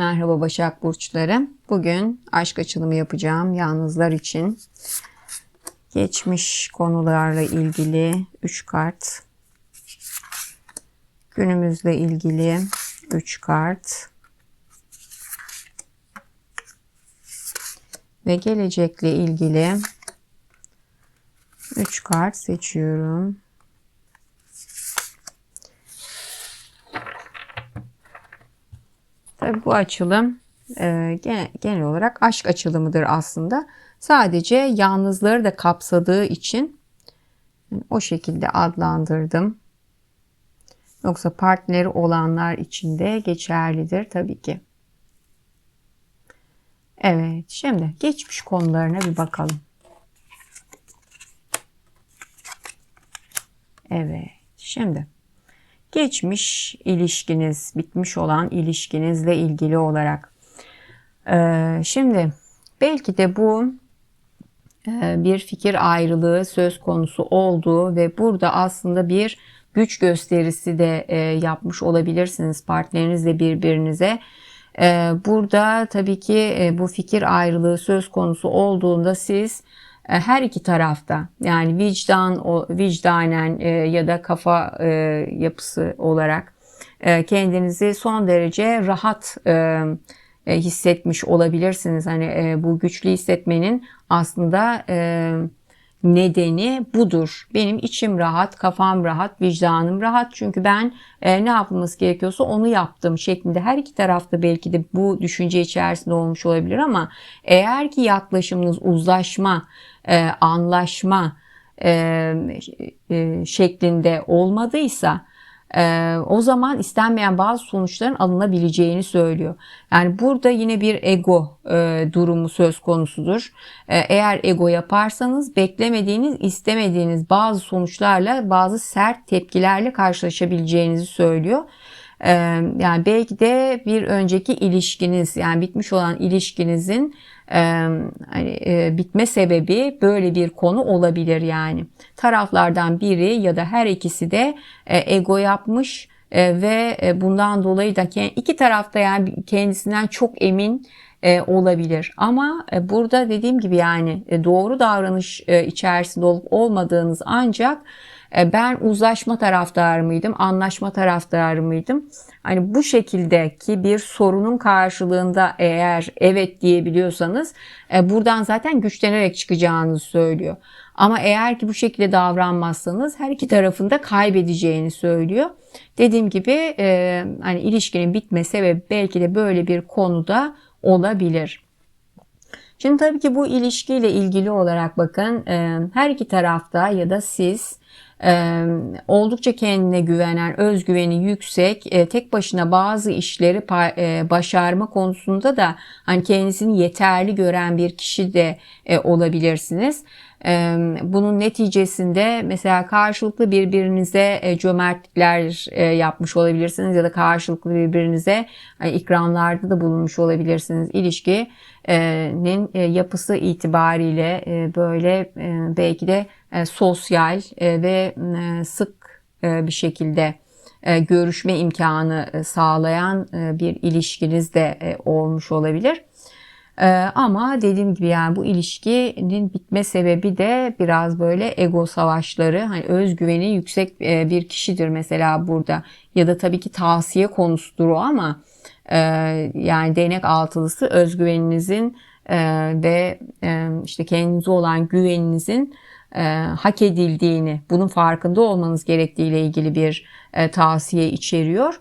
Merhaba Başak Burçları. Bugün aşk açılımı yapacağım yalnızlar için. Geçmiş konularla ilgili 3 kart. Günümüzle ilgili 3 kart. Ve gelecekle ilgili 3 kart seçiyorum. Bu açılım e, genel, genel olarak aşk açılımıdır aslında. Sadece yalnızları da kapsadığı için o şekilde adlandırdım. Yoksa partneri olanlar için de geçerlidir tabii ki. Evet, şimdi geçmiş konularına bir bakalım. Evet, şimdi geçmiş ilişkiniz, bitmiş olan ilişkinizle ilgili olarak. Ee, şimdi belki de bu e, bir fikir ayrılığı söz konusu olduğu ve burada aslında bir güç gösterisi de e, yapmış olabilirsiniz partnerinizle birbirinize. E, burada tabii ki e, bu fikir ayrılığı söz konusu olduğunda siz her iki tarafta yani vicdan vicdanen e, ya da kafa e, yapısı olarak kendinizi son derece rahat hissetmiş olabilirsiniz. Hani bu güçlü hissetmenin aslında nedeni budur. Benim içim rahat, kafam rahat, vicdanım rahat. Çünkü ben e, ne yapılması gerekiyorsa onu yaptım şeklinde. Her iki tarafta belki de bu düşünce içerisinde olmuş olabilir ama eğer ki yaklaşımınız uzlaşma, e, anlaşma e, e, şeklinde olmadıysa e, o zaman istenmeyen bazı sonuçların alınabileceğini söylüyor. Yani burada yine bir ego e, durumu söz konusudur. E, eğer ego yaparsanız beklemediğiniz, istemediğiniz bazı sonuçlarla, bazı sert tepkilerle karşılaşabileceğinizi söylüyor. Yani belki de bir önceki ilişkiniz, yani bitmiş olan ilişkinizin hani, bitme sebebi böyle bir konu olabilir yani. Taraflardan biri ya da her ikisi de e, ego yapmış e, ve e, bundan dolayı da iki tarafta yani kendisinden çok emin olabilir. Ama burada dediğim gibi yani doğru davranış içerisinde olup olmadığınız ancak ben uzlaşma taraftarı mıydım, anlaşma taraftarı mıydım? Hani bu şekildeki bir sorunun karşılığında eğer evet diyebiliyorsanız e, buradan zaten güçlenerek çıkacağınızı söylüyor. Ama eğer ki bu şekilde davranmazsanız her iki tarafında kaybedeceğini söylüyor. Dediğim gibi e, hani ilişkinin bitme sebebi belki de böyle bir konuda olabilir. Şimdi tabii ki bu ilişkiyle ilgili olarak bakın her iki tarafta ya da siz e, oldukça kendine güvenen, özgüveni yüksek, e, tek başına bazı işleri e, başarma konusunda da hani kendisini yeterli gören bir kişi de e, olabilirsiniz. E, bunun neticesinde mesela karşılıklı birbirinize e, cömertlikler e, yapmış olabilirsiniz ya da karşılıklı birbirinize hani ikramlarda da bulunmuş olabilirsiniz. İlişkinin e, yapısı itibariyle e, böyle e, belki de e, sosyal e, ve e, sık bir şekilde görüşme imkanı sağlayan bir ilişkiniz de olmuş olabilir. Ama dediğim gibi yani bu ilişkinin bitme sebebi de biraz böyle ego savaşları. Hani özgüveni yüksek bir kişidir mesela burada. Ya da tabii ki tavsiye konusudur o ama yani değnek altılısı özgüveninizin ve işte kendinize olan güveninizin e, hak edildiğini, bunun farkında olmanız gerektiğiyle ilgili bir e, tavsiye içeriyor.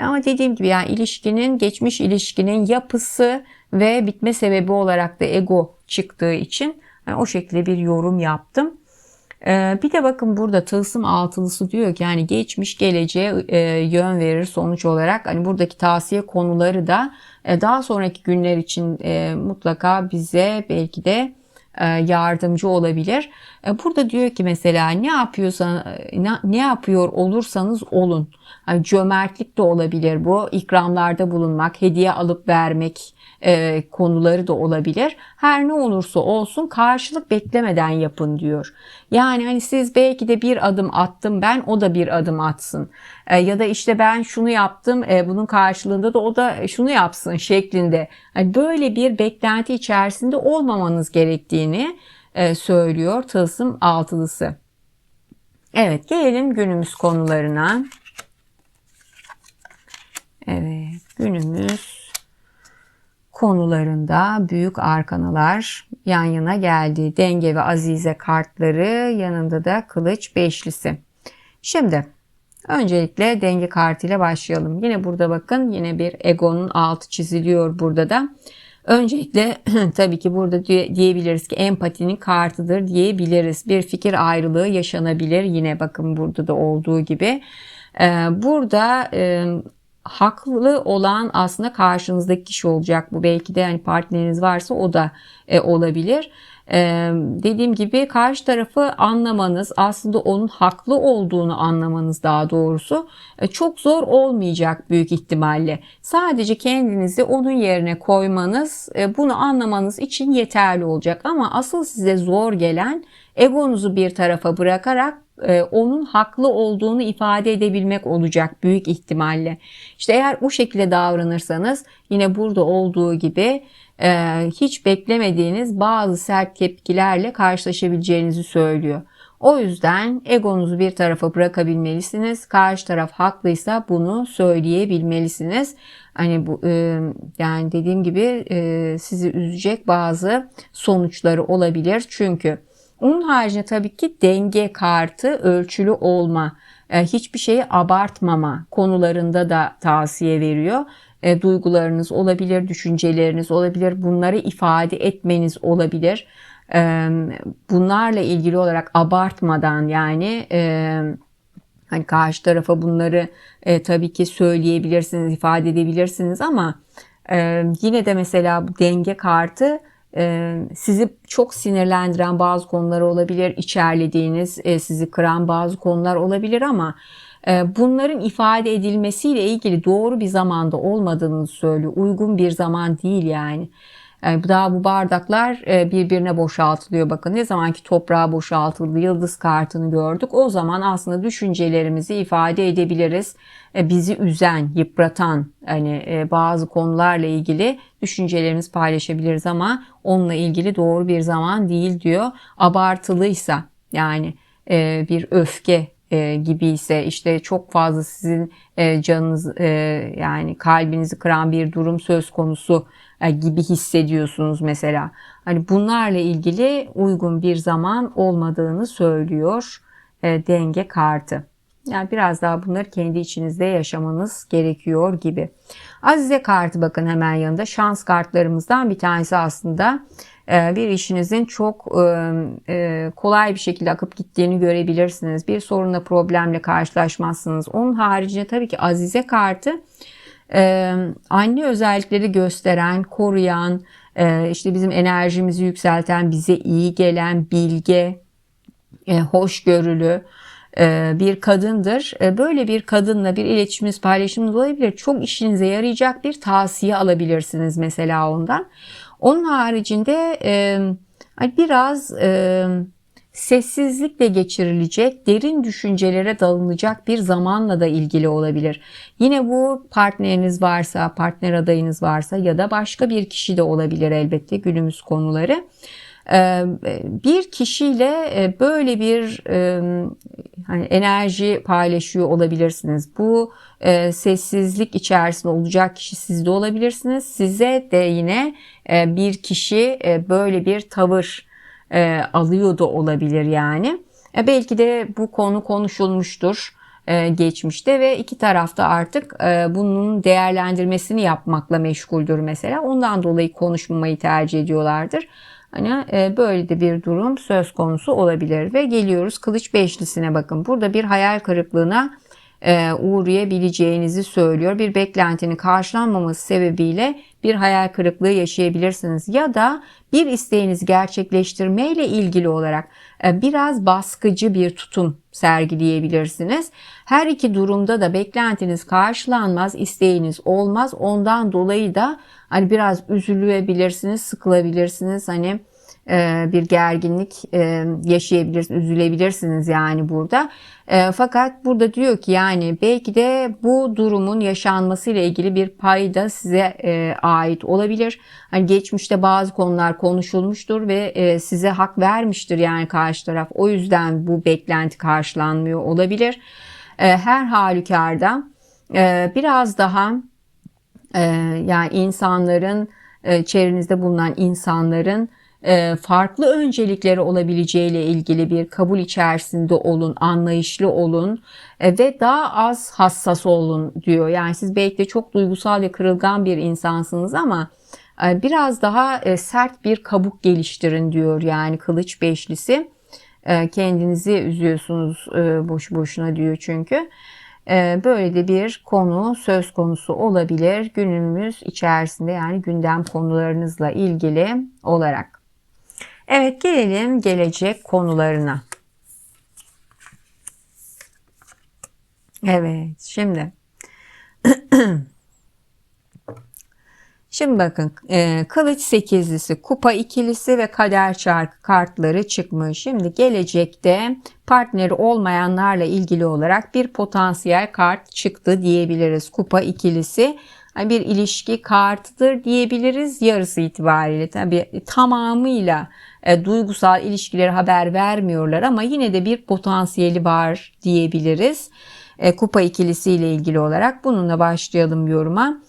Ama dediğim gibi yani ilişkinin, geçmiş ilişkinin yapısı ve bitme sebebi olarak da ego çıktığı için yani o şekilde bir yorum yaptım. Ee, bir de bakın burada tılsım altılısı diyor ki yani geçmiş geleceğe e, yön verir sonuç olarak. Hani buradaki tavsiye konuları da e, daha sonraki günler için e, mutlaka bize belki de e, yardımcı olabilir. E, burada diyor ki mesela ne yapıyorsan ne yapıyor olursanız olun. Cömertlik de olabilir bu. ikramlarda bulunmak, hediye alıp vermek e, konuları da olabilir. Her ne olursa olsun karşılık beklemeden yapın diyor. Yani hani siz belki de bir adım attım ben o da bir adım atsın. E, ya da işte ben şunu yaptım e, bunun karşılığında da o da şunu yapsın şeklinde. Yani böyle bir beklenti içerisinde olmamanız gerektiğini e, söylüyor tılsım altılısı. Evet gelelim günümüz konularına. Evet günümüz konularında büyük arkanalar yan yana geldi. Denge ve azize kartları yanında da kılıç beşlisi. Şimdi öncelikle denge kartıyla başlayalım. Yine burada bakın yine bir egonun altı çiziliyor burada da. Öncelikle tabii ki burada diyebiliriz ki empatinin kartıdır diyebiliriz. Bir fikir ayrılığı yaşanabilir. Yine bakın burada da olduğu gibi. Ee, burada haklı olan aslında karşınızdaki kişi olacak bu. Belki de yani partneriniz varsa o da e, olabilir. Ee, dediğim gibi karşı tarafı anlamanız aslında onun haklı olduğunu anlamanız daha doğrusu e, çok zor olmayacak büyük ihtimalle. Sadece kendinizi onun yerine koymanız e, bunu anlamanız için yeterli olacak. Ama asıl size zor gelen egonuzu bir tarafa bırakarak e, onun haklı olduğunu ifade edebilmek olacak büyük ihtimalle. İşte eğer bu şekilde davranırsanız yine burada olduğu gibi e, hiç beklemediğiniz bazı sert tepkilerle karşılaşabileceğinizi söylüyor. O yüzden egonuzu bir tarafa bırakabilmelisiniz. Karşı taraf haklıysa bunu söyleyebilmelisiniz. Hani bu e, yani dediğim gibi e, sizi üzecek bazı sonuçları olabilir. Çünkü onun haricinde tabii ki denge kartı ölçülü olma, e, hiçbir şeyi abartmama konularında da tavsiye veriyor. E, duygularınız olabilir, düşünceleriniz olabilir, bunları ifade etmeniz olabilir. E, bunlarla ilgili olarak abartmadan yani hani karşı tarafa bunları tabii ki söyleyebilirsiniz, ifade edebilirsiniz ama yine de mesela bu denge kartı sizi çok sinirlendiren bazı konular olabilir, içerlediğiniz, sizi kıran bazı konular olabilir ama bunların ifade edilmesiyle ilgili doğru bir zamanda olmadığını söylüyor. Uygun bir zaman değil yani. Yani daha bu bardaklar birbirine boşaltılıyor. Bakın ne zamanki toprağa boşaltıldı, yıldız kartını gördük. O zaman aslında düşüncelerimizi ifade edebiliriz. Bizi üzen, yıpratan hani bazı konularla ilgili düşüncelerimizi paylaşabiliriz ama onunla ilgili doğru bir zaman değil diyor. Abartılıysa yani bir öfke gibi ise işte çok fazla sizin canınız yani kalbinizi kıran bir durum söz konusu gibi hissediyorsunuz mesela. Hani bunlarla ilgili uygun bir zaman olmadığını söylüyor denge kartı. Yani biraz daha bunları kendi içinizde yaşamanız gerekiyor gibi. Azize kartı bakın hemen yanında. Şans kartlarımızdan bir tanesi aslında e, bir işinizin çok e, e, kolay bir şekilde akıp gittiğini görebilirsiniz. Bir sorunla problemle karşılaşmazsınız. Onun haricinde tabii ki Azize kartı anne özellikleri gösteren, koruyan, işte bizim enerjimizi yükselten, bize iyi gelen, bilge, hoşgörülü, e, bir kadındır. E, böyle bir kadınla bir iletişiminiz, paylaşımınız olabilir. Çok işinize yarayacak bir tavsiye alabilirsiniz mesela ondan. Onun haricinde e, biraz sessizlikle geçirilecek, derin düşüncelere dalınacak bir zamanla da ilgili olabilir. Yine bu partneriniz varsa, partner adayınız varsa ya da başka bir kişi de olabilir elbette günümüz konuları. Ee, bir kişiyle e, böyle bir e, hani enerji paylaşıyor olabilirsiniz. Bu e, sessizlik içerisinde olacak kişi siz de olabilirsiniz. Size de yine bir kişi böyle bir tavır alıyor da olabilir yani. Belki de bu konu konuşulmuştur geçmişte ve iki tarafta artık bunun değerlendirmesini yapmakla meşguldür mesela. Ondan dolayı konuşmamayı tercih ediyorlardır. Hani e, böyle de bir durum söz konusu olabilir ve geliyoruz kılıç beşlisine bakın. Burada bir hayal kırıklığına e, uğrayabileceğinizi söylüyor. Bir beklentinin karşılanmaması sebebiyle bir hayal kırıklığı yaşayabilirsiniz ya da bir isteğinizi gerçekleştirmeyle ilgili olarak e, biraz baskıcı bir tutum sergileyebilirsiniz. Her iki durumda da beklentiniz karşılanmaz, isteğiniz olmaz. Ondan dolayı da hani biraz üzülebilirsiniz, sıkılabilirsiniz. Hani e, bir gerginlik e, yaşayabilirsiniz, üzülebilirsiniz yani burada. E, fakat burada diyor ki yani belki de bu durumun yaşanmasıyla ilgili bir pay da size ait olabilir. Hani geçmişte bazı konular konuşulmuştur ve size hak vermiştir yani karşı taraf. O yüzden bu beklenti karşılanmıyor olabilir. Her halükarda biraz daha yani insanların çevrenizde bulunan insanların e, farklı öncelikleri olabileceğiyle ilgili bir kabul içerisinde olun, anlayışlı olun e, ve daha az hassas olun diyor. Yani siz belki de çok duygusal ve kırılgan bir insansınız ama e, biraz daha sert bir kabuk geliştirin diyor yani kılıç beşlisi. Kendinizi üzüyorsunuz boş boşuna diyor çünkü. Böyle de bir konu söz konusu olabilir günümüz içerisinde yani gündem konularınızla ilgili olarak. Evet gelelim gelecek konularına. Evet şimdi Şimdi bakın e, kılıç sekizlisi, kupa ikilisi ve kader çarkı kartları çıkmış. Şimdi gelecekte partneri olmayanlarla ilgili olarak bir potansiyel kart çıktı diyebiliriz. Kupa ikilisi bir ilişki kartıdır diyebiliriz yarısı itibariyle. Tabii tamamıyla e, duygusal ilişkileri haber vermiyorlar ama yine de bir potansiyeli var diyebiliriz. E, kupa ikilisiyle ilgili olarak bununla başlayalım yoruma.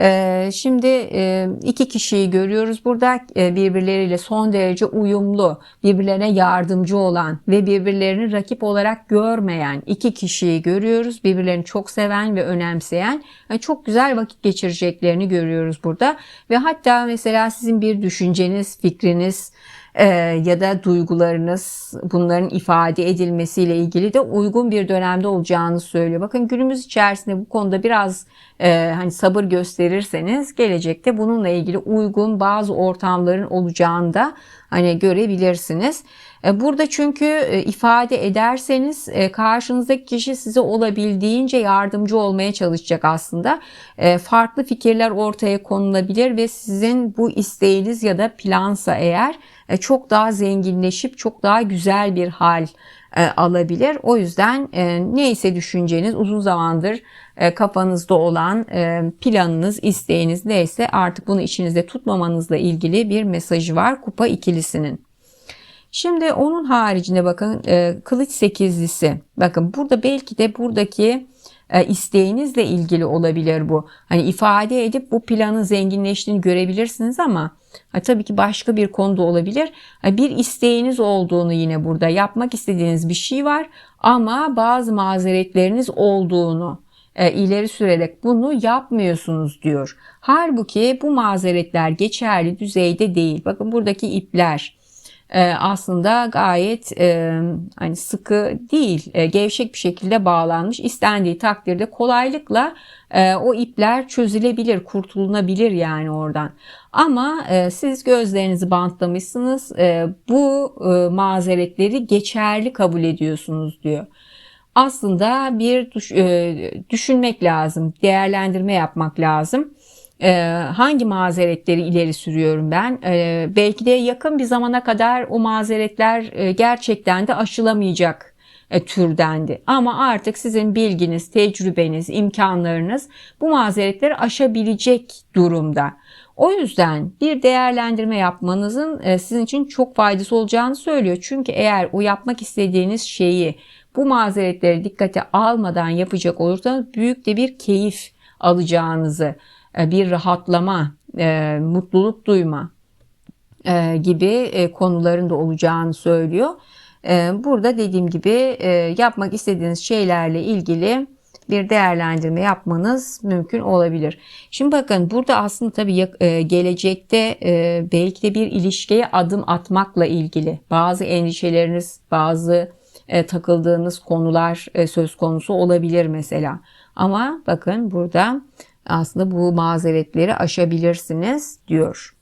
Ee, şimdi e, iki kişiyi görüyoruz burada e, birbirleriyle son derece uyumlu, birbirlerine yardımcı olan ve birbirlerini rakip olarak görmeyen iki kişiyi görüyoruz. Birbirlerini çok seven ve önemseyen, çok güzel vakit geçireceklerini görüyoruz burada. Ve hatta mesela sizin bir düşünceniz, fikriniz, e, ya da duygularınız bunların ifade edilmesiyle ilgili de uygun bir dönemde olacağını söylüyor. Bakın günümüz içerisinde bu konuda biraz e, hani sabır gösterirseniz gelecekte bununla ilgili uygun bazı ortamların olacağını da hani görebilirsiniz. E, burada çünkü e, ifade ederseniz e, karşınızdaki kişi size olabildiğince yardımcı olmaya çalışacak aslında. Farklı fikirler ortaya konulabilir ve sizin bu isteğiniz ya da plansa eğer çok daha zenginleşip çok daha güzel bir hal alabilir. O yüzden neyse düşünceniz uzun zamandır kafanızda olan planınız, isteğiniz neyse artık bunu içinizde tutmamanızla ilgili bir mesajı var kupa ikilisinin. Şimdi onun haricinde bakın e, kılıç sekizlisi. Bakın burada belki de buradaki e, isteğinizle ilgili olabilir bu. Hani ifade edip bu planın zenginleştiğini görebilirsiniz ama ha, tabii ki başka bir konuda olabilir. Ha, bir isteğiniz olduğunu yine burada yapmak istediğiniz bir şey var ama bazı mazeretleriniz olduğunu e, ileri sürerek bunu yapmıyorsunuz diyor. Halbuki bu mazeretler geçerli düzeyde değil. Bakın buradaki ipler aslında gayet e, hani sıkı değil, e, gevşek bir şekilde bağlanmış. İstendiği takdirde kolaylıkla e, o ipler çözülebilir, kurtulunabilir yani oradan. Ama siz gözlerinizi bantlamışsınız, bu mazeretleri geçerli kabul ediyorsunuz diyor aslında bir düş, düşünmek lazım, değerlendirme yapmak lazım e, hangi mazeretleri ileri sürüyorum ben? E, belki de yakın bir zamana kadar o mazeretler e, gerçekten de aşılamayacak e, türdendi. Ama artık sizin bilginiz, tecrübeniz, imkanlarınız bu mazeretleri aşabilecek durumda. O yüzden bir değerlendirme yapmanızın e, sizin için çok faydası olacağını söylüyor. Çünkü eğer o yapmak istediğiniz şeyi bu mazeretleri dikkate almadan yapacak olursanız büyük de bir keyif alacağınızı bir rahatlama, e, mutluluk duyma e, gibi konuların da olacağını söylüyor. Burada dediğim gibi yapmak istediğiniz şeylerle ilgili bir değerlendirme yapmanız mümkün olabilir. Şimdi bakın burada aslında tabii gelecekte belki de bir ilişkiye adım atmakla ilgili bazı endişeleriniz, bazı e, takıldığınız konular e, söz konusu olabilir mesela. Ama bakın burada aslında bu mazeretleri aşabilirsiniz diyor.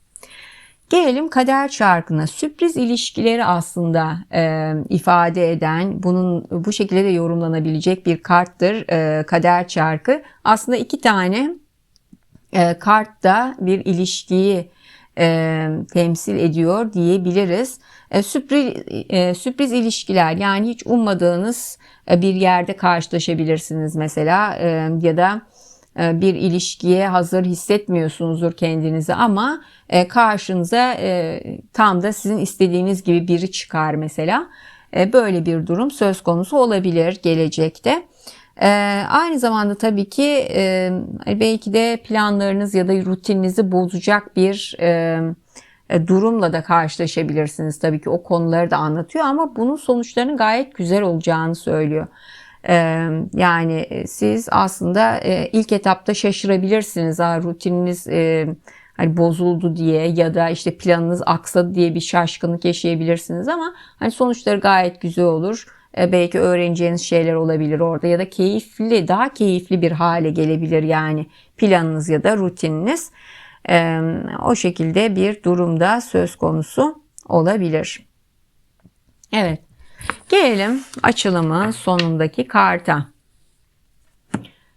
Gelelim kader çarkına. Sürpriz ilişkileri aslında e, ifade eden, bunun bu şekilde de yorumlanabilecek bir karttır e, kader çarkı. Aslında iki tane e, kart da bir ilişkiyi e, temsil ediyor diyebiliriz. E, sürpriz, e, sürpriz ilişkiler yani hiç ummadığınız e, bir yerde karşılaşabilirsiniz mesela e, ya da bir ilişkiye hazır hissetmiyorsunuzdur kendinizi ama e, karşınıza e, tam da sizin istediğiniz gibi biri çıkar mesela. Böyle bir durum söz konusu olabilir gelecekte. Aynı zamanda tabii ki belki de planlarınız ya da rutininizi bozacak bir durumla da karşılaşabilirsiniz. Tabii ki o konuları da anlatıyor ama bunun sonuçlarının gayet güzel olacağını söylüyor. Yani siz aslında ilk etapta şaşırabilirsiniz. Ha, rutininiz hani bozuldu diye ya da işte planınız aksadı diye bir şaşkınlık yaşayabilirsiniz ama hani sonuçları gayet güzel olur. Belki öğreneceğiniz şeyler olabilir orada ya da keyifli, daha keyifli bir hale gelebilir yani planınız ya da rutininiz. O şekilde bir durumda söz konusu olabilir. Evet. Gelelim açılımın sonundaki karta.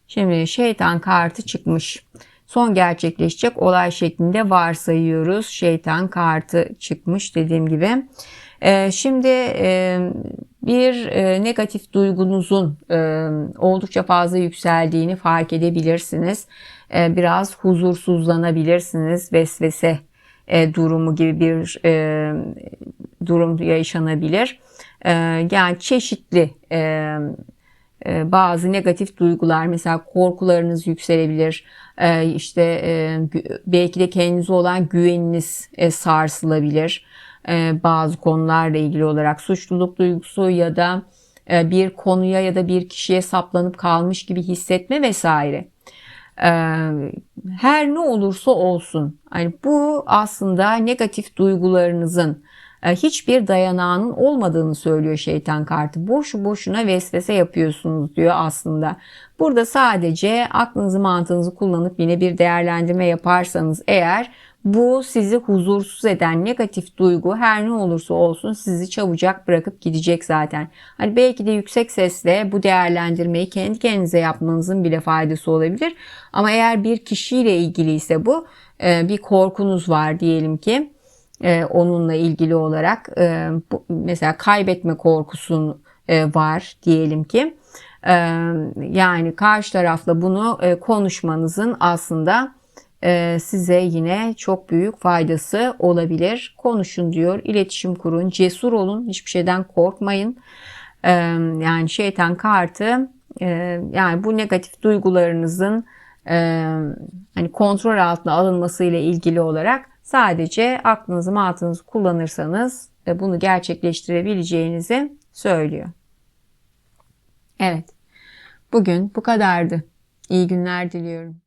Şimdi şeytan kartı çıkmış. Son gerçekleşecek olay şeklinde varsayıyoruz. Şeytan kartı çıkmış dediğim gibi. Ee, şimdi e, bir e, negatif duygunuzun e, oldukça fazla yükseldiğini fark edebilirsiniz. Biraz huzursuzlanabilirsiniz. Vesvese durumu gibi bir durum yaşanabilir. Ee, yani çeşitli e, e, bazı negatif duygular mesela korkularınız yükselebilir. Ee, işte e, belki de kendinize olan güveniniz sarsılabilir. Ee, bazı konularla ilgili olarak suçluluk duygusu ya da bir konuya ya da bir kişiye saplanıp kalmış gibi hissetme vesaire. Her ne olursa olsun yani bu aslında negatif duygularınızın hiçbir dayanağının olmadığını söylüyor şeytan kartı. Boşu boşuna vesvese yapıyorsunuz diyor aslında. Burada sadece aklınızı mantığınızı kullanıp yine bir değerlendirme yaparsanız eğer bu sizi huzursuz eden negatif duygu her ne olursa olsun sizi çabucak bırakıp gidecek zaten. Hani belki de yüksek sesle bu değerlendirmeyi kendi kendinize yapmanızın bile faydası olabilir. Ama eğer bir kişiyle ilgili ise bu e, bir korkunuz var diyelim ki e, onunla ilgili olarak e, bu, mesela kaybetme korkusun e, var diyelim ki e, yani karşı tarafla bunu e, konuşmanızın aslında e, size yine çok büyük faydası olabilir. Konuşun diyor, iletişim kurun, cesur olun, hiçbir şeyden korkmayın. E, yani şeytan kartı e, yani bu negatif duygularınızın e, hani kontrol altına alınması ile ilgili olarak Sadece aklınızı mantığınızı kullanırsanız e, bunu gerçekleştirebileceğinizi söylüyor. Evet. Bugün bu kadardı. İyi günler diliyorum.